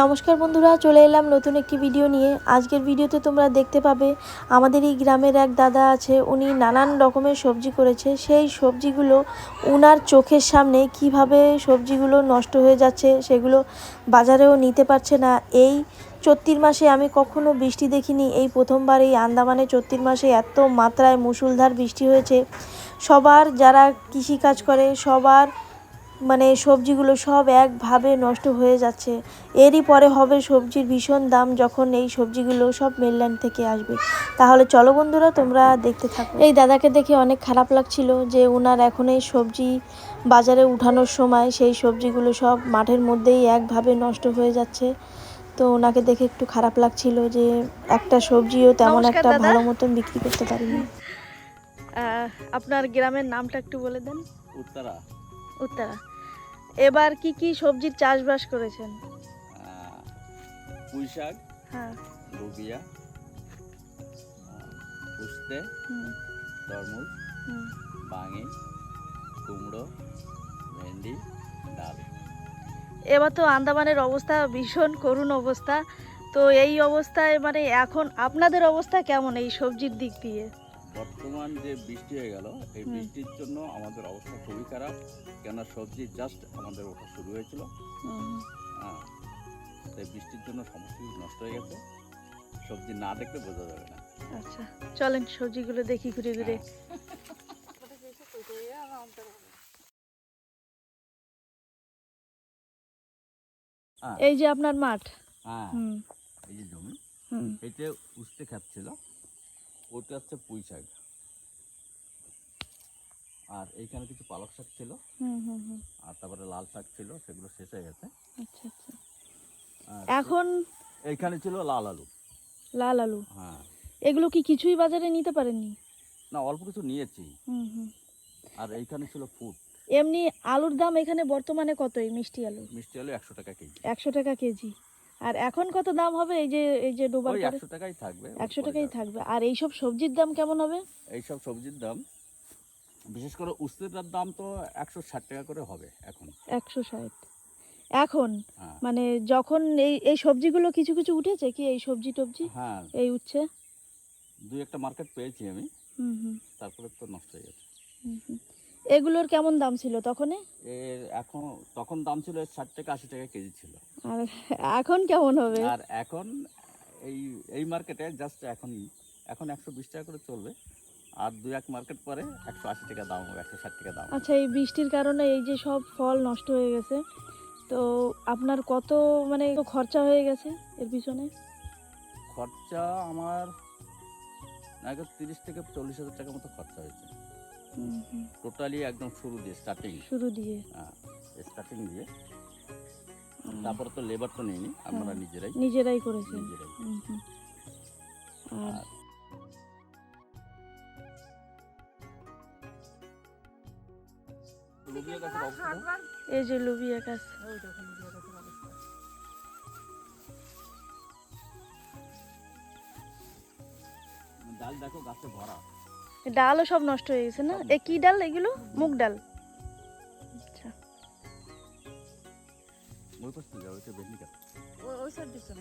নমস্কার বন্ধুরা, চলে এলাম নতুন একটি ভিডিও নিয়ে। আজকের ভিডিওতে তোমরা দেখতে পাবে, আমাদের এই গ্রামের এক দাদা আছে, উনি নানান রকমের সবজি করেছে। সেই সবজিগুলো উনার চোখের সামনে কীভাবে সবজিগুলো নষ্ট হয়ে যাচ্ছে, সেগুলো বাজারেও নিতে পারছে না। এই চৈত্রির মাসে আমি কখনো বৃষ্টি দেখিনি। এই প্রথমবার এই আন্দামানে চৈত্রির মাসে এত মাত্রায় মুষলধার বৃষ্টি হয়েছে। সবার যারা কৃষিকাজ করে, সবার মানে সবজিগুলো সব একভাবে নষ্ট হয়ে যাচ্ছে। এরই পরে হবে সবজির ভীষণ দাম যখন এই সবজিগুলো সব মেনল্যান্ড থেকে আসবে। তাহলে চলো বন্ধুরা তোমরা দেখতে থাকো। এই দাদাকে দেখে অনেক খারাপ লাগছিল যে ওনার এখন এই সবজি বাজারে উঠানোর সময় সেই সবজিগুলো সব মাঠের মধ্যেই একভাবে নষ্ট হয়ে যাচ্ছে। তো ওনাকে দেখে একটু খারাপ লাগছিল যে একটা সবজিও তেমন একটা ভালো মতন বিক্রি করতে পারিনি। আপনার গ্রামের নামটা একটু বলে দেন। উত্তরা। উত্তরা। এবার কি কি সবজির চাষবাস করেছেন? পুঁই শাক হ্যাঁ। লোবিয়া হুম, তরমুজ। বাঙি কুমড়ো ভেন্ডি ডাল। এবার তো আন্দামানের অবস্থা ভীষণ করুণ অবস্থা। তো এই অবস্থায় মানে এখন আপনাদের অবস্থা কেমন এই সবজির দিক দিয়ে? বর্তমান যে বৃষ্টি হয়ে গেল এই বৃষ্টির জন্য আমাদের অবস্থা খুবই খারাপ। কেন সবজি জাস্ট আমাদের ওঠা শুরু হয়েছিল। হ্যাঁ তাই বৃষ্টির জন্য সমস্ত কিছু নষ্ট হয়ে গেছে। সবজি না দেখলে বোঝা যাবে না। আচ্ছা চলেন সবজিগুলো দেখি ঘুরে ঘুরে। হ্যাঁ। এই যে আপনার মাঠ। হ্যাঁ। এই যে জমি হুম। এটা উস্তে খাচ্ছিল ওটা হচ্ছে পুঁই শাক। আর এইখানে কিছু পালক শাক ছিল। হুম হুম হুম। আর তারপরে লাল শাক ছিল সেগুলো শেষ হয়ে গেছে। আচ্ছা আচ্ছা। এখন এইখানে ছিল লাল আলু। লাল আলু? হ্যাঁ। এগুলো কি কিছুই বাজারে নিতে পারেননি? না অল্প কিছু নিয়েছি। হুম হুম। আর এইখানে ছিল ফুড এমনি আলুর দাম এখানে বর্তমানে কত এই মিষ্টি আলু মিষ্টি আলু একশো টাকা কেজি। একশো টাকা কেজি। আর এখন কত দাম হবে? এই যে এই যে ডোবার পরে একশো টাকাই থাকবে ওর একশো পরে টাকাই থাকবে। আর এইসব সবজির দাম কেমন হবে? এইসব সবজির দাম বিশেষ করে উস্তের দাম তো একশো ষাট টাকা করে হবে এখন। একশো ষাট। এখন? হ্যাঁ। মানে যখন এই এই সবজিগুলো কিছু কিছু উঠেছে কি? এই সবজি টবজি? হ্যাঁ। এই উঠছে? দুই একটা মার্কেট পেয়েছি আমি। হুম হুম। তারপরে তো নষ্ট হয়ে গেছে। হুম হুম। এগুলোর কেমন দাম ছিল তখনে? এর এখন তখন দাম ছিল ষাট টাকা আশি টাকা কেজি ছিল। আর এখন কেমন হবে? আর এখন এই এই মার্কেটে জাস্ট এখন এখন একশো বিশ টাকা করে চলবে। আর দু এক মার্কেট পরে একশো আশি টাকা দাম হবে একশো ষাট টাকা দাম আচ্ছা এই বৃষ্টির কারণে এই যে সব ফল নষ্ট হয়ে গেছে তো আপনার কত মানে খরচা হয়ে গেছে এর পিছনে? খরচা আমার নাকি তিরিশ থেকে চল্লিশ হাজার টাকার মতো খরচা হয়েছে। টোটালি একদম শুরু দিয়ে স্টার্টিং শুরু দিয়ে। স্টার্টিং দিয়ে। তারপরে তো লেবার তো নেইনি আমরা হ্যাঁ। নিজেরাই। নিজেরাই হুম। আর অবস্থা? এই যে লুবিয়া গাছ। ডাল দেখো গাছে ভরা। ডালও সব নষ্ট হয়ে গেছে না? এ কি ডাল এগুলো? মুগ ডাল। ওই পাশে যাও এটা বেশি গাছ ওই সাইড দিচ্ছেন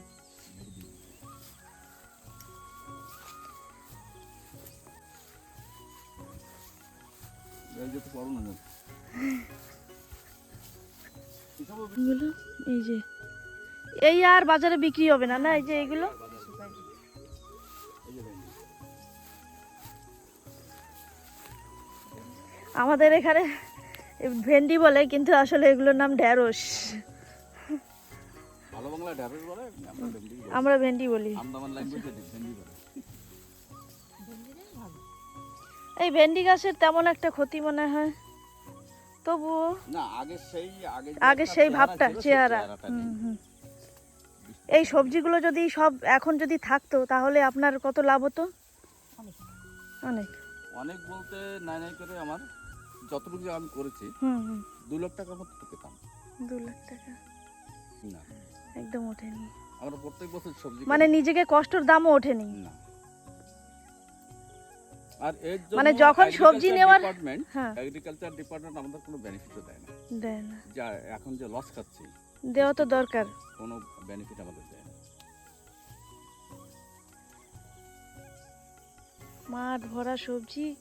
এই যে না এই যে। এই আর বাজারে বিক্রি হবে না না এই যে এগুলো। আমাদের এখানে ভেন্ডি বলে কিন্তু আসলে এগুলোর নাম ঢ্যাঁড়স। ভালো বাংলা ঢ্যাঁড়স বলে আমরা ভেন্ডি বলি। আমরা ভেন্ডি বলি। আন্দামান ল্যাঙ্গুয়েজে ভেন্ডি বলে। এই ভেন্ডি গাছের তেমন একটা ক্ষতি মনে হয়। তবুও না আগে সেই আগে আগে সেই ভাবটা চেহারা। এই সবজিগুলো যদি সব এখন যদি থাকতো তাহলে আপনার কত লাভ হতো? অনেক। অনেক। বলতে নাই নাই করে আমার যতটুকু আমি করেছি হুম হুম। দু লাখ টাকার মতো পেতাম। দু লাখ টাকা। না। একদম ওঠেনি। আমরা প্রত্যেক বছর সবজি মানে নিজেকে কষ্টর দামও ওঠেনি। না। আর এর মানে যখন সবজি নেওয়ার- ডিপার্টমেন্ট হ্যাঁ। এগ্রিকালচার ডিপার্টমেন্ট আমাদের কোনো বেনিফিটও দেয় না। দেয় না। যা এখন যে লস খাচ্ছি দেওয়া তো দরকার। কোনো বেনিফিট আমাদের দেয় না। মাঠ ভরা সবজি।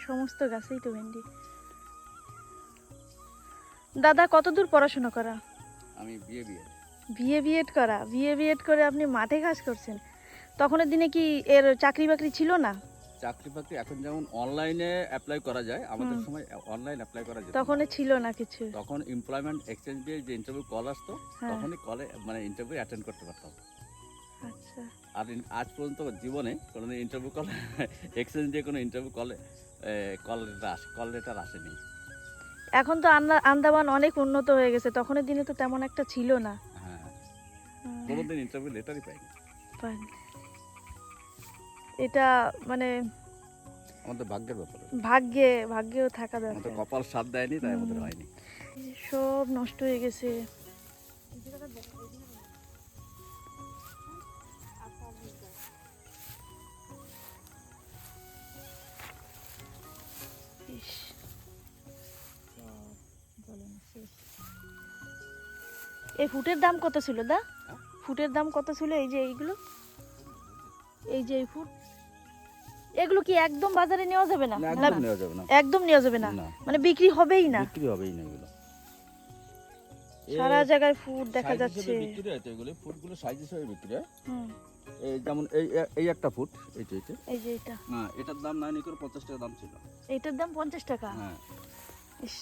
সমস্ত গাছেই তো ভেন্ডি। দাদা কতদূর পড়াশোনা করা? আমি বিএ বিএড করা? বিএ বিএড করে আপনি মাঠে কাজ করছেন। তখনের দিনে কি এর চাকরি বাকরি ছিল না? চাকরি বাকরি এখন যেমন অনলাইনে অ্যাপ্লাই করা যায় আমাদের সময় অনলাইন অ্যাপ্লাই করা যেত তখন ছিল না কিছু। তখন এমপ্লয়মেন্ট এক্সচেঞ্জ দিয়ে যে ইন্টারভিউ কল আসতো হ্যাঁ। তখনই কলে মানে ইন্টারভিউ অ্যাটেন্ড করতে পারতাম। আচ্ছা। আর আজ পর্যন্ত জীবনে কোনো ইন্টারভিউ কল এক্সচেঞ্জ দিয়ে কোনো ইন্টারভিউ কলে কল লেটার আসে কল লেটার আসেনি। এখন তো আন্দামান অনেক উন্নত হয়ে গেছে তখনের দিনে তো তেমন একটা ছিল না। হ্যাঁ কোনোদিন ইন্টারভিউ লেটারই পাইনি। পান- এটা মানে আমাদের ভাগ্যের ব্যাপার। ভাগ্যে ভাগ্যেও থাকা আমাদের দরকার কপাল সাথ দেয়নি তাই আমাদের হয়নি। সব নষ্ট হয়ে গেছে। এই ফুটের দাম কত ছিল দা? ফুটের দাম কত ছিল এই যে এইগুলো? এই যে এই ফুট। এগুলো কি একদম বাজারে নেওয়া যাবে না? না না, একদম নেওয়া যাবে না। একদম নেওয়া যাবে না? না। মানে বিক্রি হবেই না? বিক্রি হবেই না এগুলো। সারা জায়গায় ফুট দেখা যাচ্ছে। বিক্রি হয় তো এগুলো। ফুটগুলো সাইজ হিসেবে বিক্রি হয়। এই যেমন এই এই একটা ফুট এইটা এইটা এই যে। এটা হ্যাঁ এটার দাম নয় করে পঞ্চাশ টাকা দাম ছিল। এইটার দাম পঞ্চাশ টাকা? হ্যাঁ। ইস।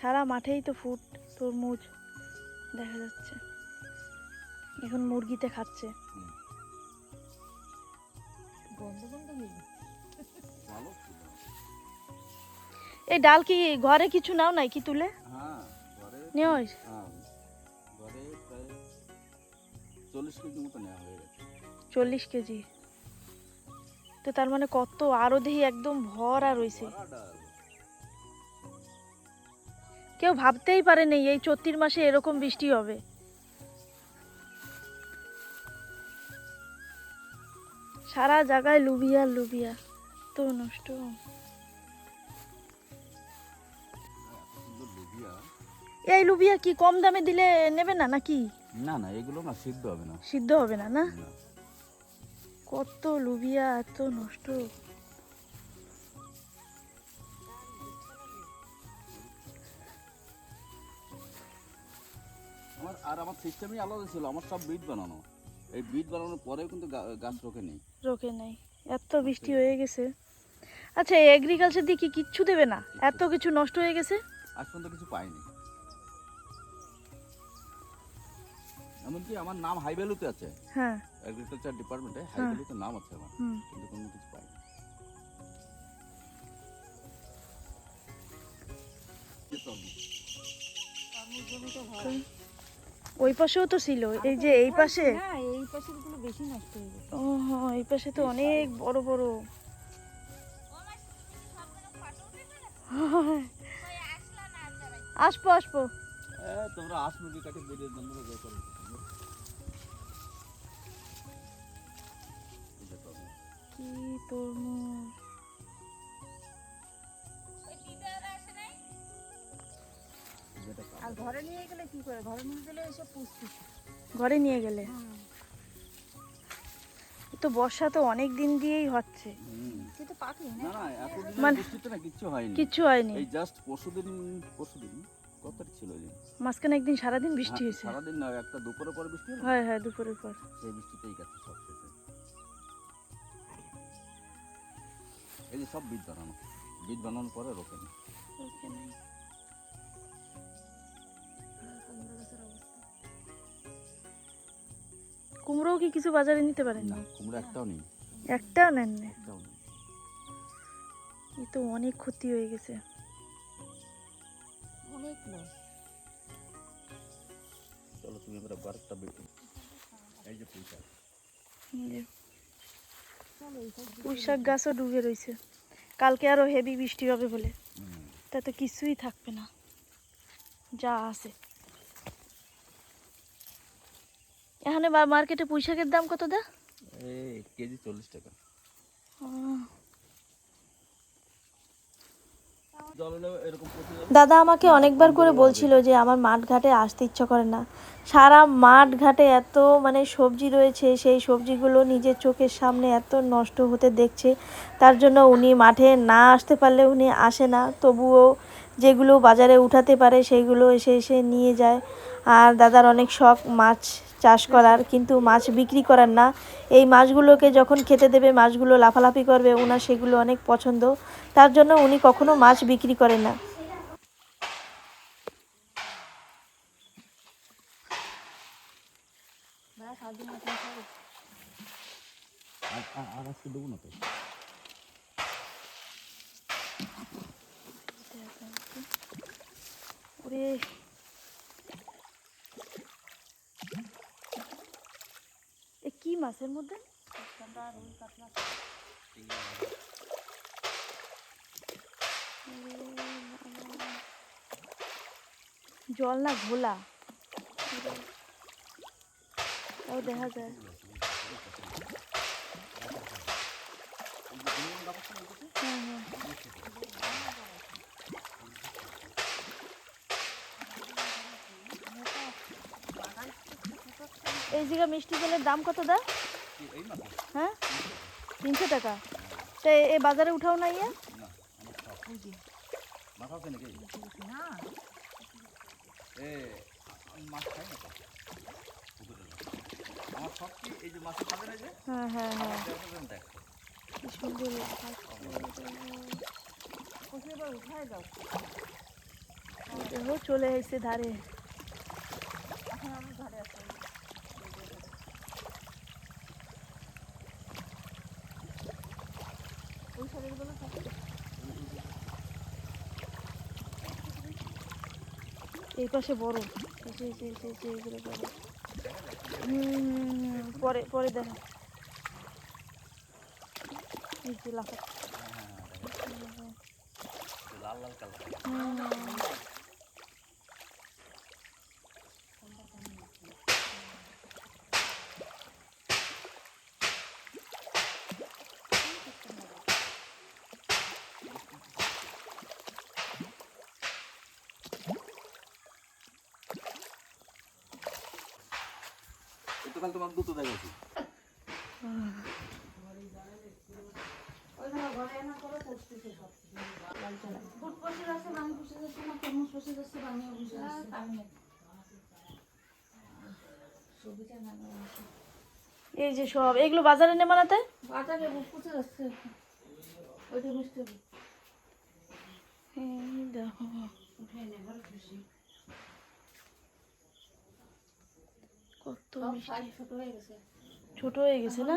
সারা মাঠেই তো ফুট তরমুজ দেখা যাচ্ছে। এখন মুরগিতে খাচ্ছে। এই ডাল কি ঘরে কিছু নাও নাই কি তুলে? হ্যাঁ? হ্যাঁ চল্লিশ কেজি তো তার মানে কত? আরও দেহি একদম ভরা রয়েছে। কেউ ভাবতেই পারেনি এই চত্রির মাসে এরকম বৃষ্টি হবে। সারা জায়গায় লুবিয়া লুবিয়া। তো নষ্ট। এই লুবিয়া কি কম দামে দিলে নেবে না নাকি? না না এগুলো না সিদ্ধ হবে না। সিদ্ধ হবে না না। কত লুবিয়া এত নষ্ট। আর আমার সিস্টেমই আলাদা ছিল আমার সব বিট বানানো। এই বিট বানানোর পরেও কিন্তু গাছ রোকে নেই রোকে নাই। এত বৃষ্টি হয়ে গেছে। আচ্ছা এগ্রিকালচার দিয়ে কি কিচ্ছু দেবে না? এত কিছু নষ্ট হয়ে গেছে? আজ পর্যন্ত কিছু পাইনি। এমনকি আমার নাম হাই ভ্যালুতে আছে। হ্যাঁ। এগ্রিকালচার ডিপার্টমেন্টে হাই হ্যাঁ। ভ্যালুতে নাম আছে আমার কিন্তু কোনো কিছু পাইনি। ওই পাশেও তো ছিল এই যে এই পাশে না এই পাশেরগুলো বেশি নষ্ট হয়ে গেছে। ও হ্যাঁ, এই পাশে তো অনেক বড় বড়। আসব আসব। তোমরা আস মুরগি কাটে বেরিয়ে জন্য বের করো এই যে তরমুজ। কি তরমুজ? আর ঘরে নিয়ে গেলে কি করে? ঘরে নিয়ে গেলে এসে ঘরে নিয়ে গেলে? তো বর্ষা তো অনেক দিন দিয়েই হচ্ছে। হুম। পাখি না না এতদিন মানে- না কিচ্ছু হয়নি। কিচ্ছু হয়নি। এই জাস্ট পরশুদিন পরশুদিন কত তারিখ ছিল ওই মাঝখানে একদিন সারাদিন বৃষ্টি হ্যাঁ, হয়েছে। সারাদিন না একটা দুপুরের পরে বৃষ্টি হলো? হয় হয় দুপুরের পর। সেই বৃষ্টিতেই গেছে সব শেষে। এই যে সব বীজ বানানো বীজ বানানোর পরে রোপে না কুমড়োও কি কিছু বাজারে নিতে পারেন? না কুমড়ো একটাও নেই। একটাও নেন না? এই তো অনেক ক্ষতি হয়ে গেছে। অনেক লস চলো তুমি এবার বারোটা বেটে এই যে পুঁই শাক। পুঁই শাক গাছও ডুবে রয়েছে। কালকে আরও হেভি বৃষ্টি হবে বলে। তাতে কিছুই থাকবে না। যা আছে। এখানে মার্কেটে পুঁই শাকের দাম কত দা? এই কেজি চল্লিশ টাকা। দাদা আমাকে অনেকবার করে বলছিল যে আমার মাঠ ঘাটে আসতে ইচ্ছা করে না। সারা মাঠ ঘাটে এত মানে সবজি রয়েছে সেই সবজিগুলো নিজের চোখের সামনে এত নষ্ট হতে দেখছে। তার জন্য উনি মাঠে না আসতে পারলে উনি আসে না তবুও যেগুলো বাজারে উঠাতে পারে সেইগুলো এসে এসে নিয়ে যায়। আর দাদার অনেক শখ মাছ চাষ করার, কিন্তু মাছ বিক্রি করার না। এই মাছগুলোকে যখন খেতে দেবে, মাছগুলো লাফালাফি করবে ওনার সেগুলো অনেক পছন্দ। তার জন্য উনি কখনো মাছ বিক্রি করেন না। আর, আর- আর ওরে এ কি মাছের মধ্যে? জল না ঘোলা। তাও দেখা যায়। হ্যাঁ হ্যাঁ। এই জায়গা মিষ্টি জলের দাম কত দা হ্যাঁ? তিনশো টাকা। তো এ- বাজারে উঠাও না ইয়ে। না আমার শখ মাছ আছে নাকি এ আমি তো পুকুরে না। আমার শখ কি এই যে মাছের খাবে না যে হ্যাঁ হ্যাঁ হ্যাঁ দেখো দেখ কি সুন্দর লাগছে। দেখো চলে এসে ধারে এই পাশে বড় এই যে- এই পাশে এগুলো বড়। হুম পরে পরে দেখা। এই যে লাফাচ্ছে। লাল লাল কালার। হুম। এটা তোমার দুটো দেখাচ্ছি এই যে সব এগুলো বাজারে নে বানাতে বাজারে যাচ্ছে। ওইটা বুঝতে দেখো। কত। ছোট হয়ে গেছে। ছোট হয়ে গেছে না?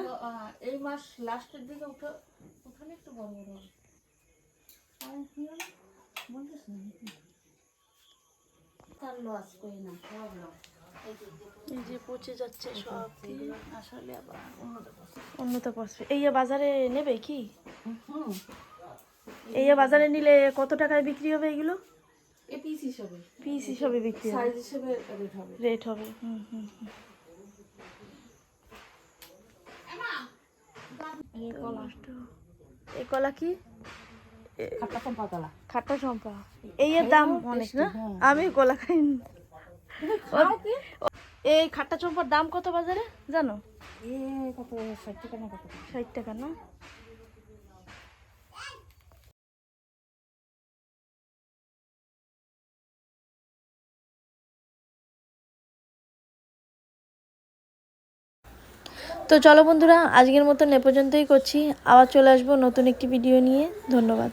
এই মাস লাস্টের দিকে উঠে উঠালে একটু বড় বড় এই যে পচে যাচ্ছে সব আসলে আবার এই বাজারে নেবে কি? এই বাজারে নিলে কত টাকায় বিক্রি হবে এগুলো? এ পিস হিসাবে। পিস হিসাবে বিক্রি হবে। সাইজ হিসেবে রেট হবে। রেট হবে হুম হুম হুম। এই কলা। কি? খাট্টা চম্পা এই এর দাম অনেক না? হ্যাঁ। আমি কলা খাই। এই খাট্টা চম্পার দাম কত বাজারে? জানো? ষাট টাকা না ষাট টাকা না? তো চলো বন্ধুরা, আজকের মতন এ পর্যন্তই করছি। আবার চলে আসব নতুন একটি ভিডিও নিয়ে। ধন্যবাদ।